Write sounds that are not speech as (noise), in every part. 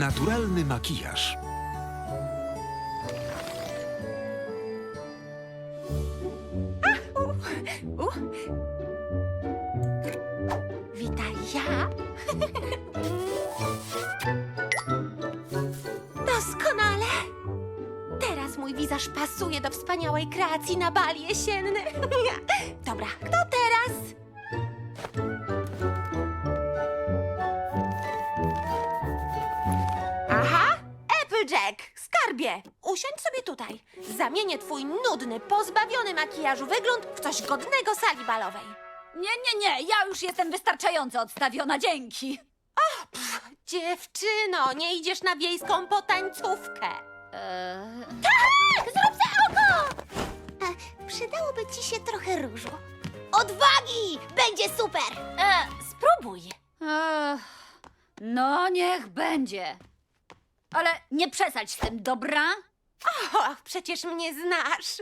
Naturalny makijaż. Witaj. Doskonale. Teraz mój wizaż pasuje do wspaniałej kreacji na bal jesienny. (laughs) Dobra, kto teraz? Usiądź sobie tutaj. Zamienię twój nudny, pozbawiony makijażu wygląd w coś godnego sali balowej. Nie, nie, nie, ja już jestem wystarczająco odstawiona, dzięki. Dziewczyno, nie idziesz na wiejską potańcówkę. Eee, Zrób za oko! Przydałoby ci się trochę różu. Odwagi! Będzie super! e, spróbuj. Ech, no, niech będzie. Ale nie przesadź z tym, dobra? Och, przecież mnie znasz.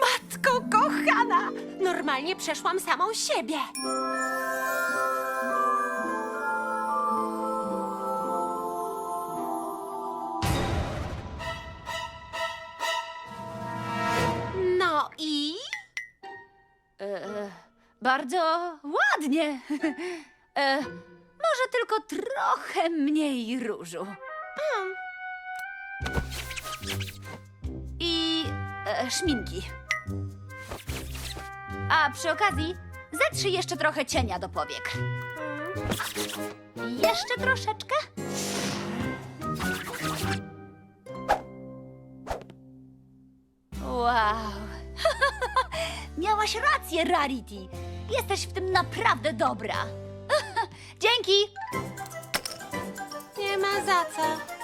Matko kochana! Normalnie przeszłam samą siebie. No i? E, bardzo ładnie. (laughs) E, może tylko trochę mniej różu. I szminki. A przy okazji zetrzyj jeszcze trochę cienia do powiek. Jeszcze troszeczkę. Wow. (laughs) Miałaś rację, Rarity. Jesteś w tym naprawdę dobra. (laughs) Dzięki. Nie ma za co.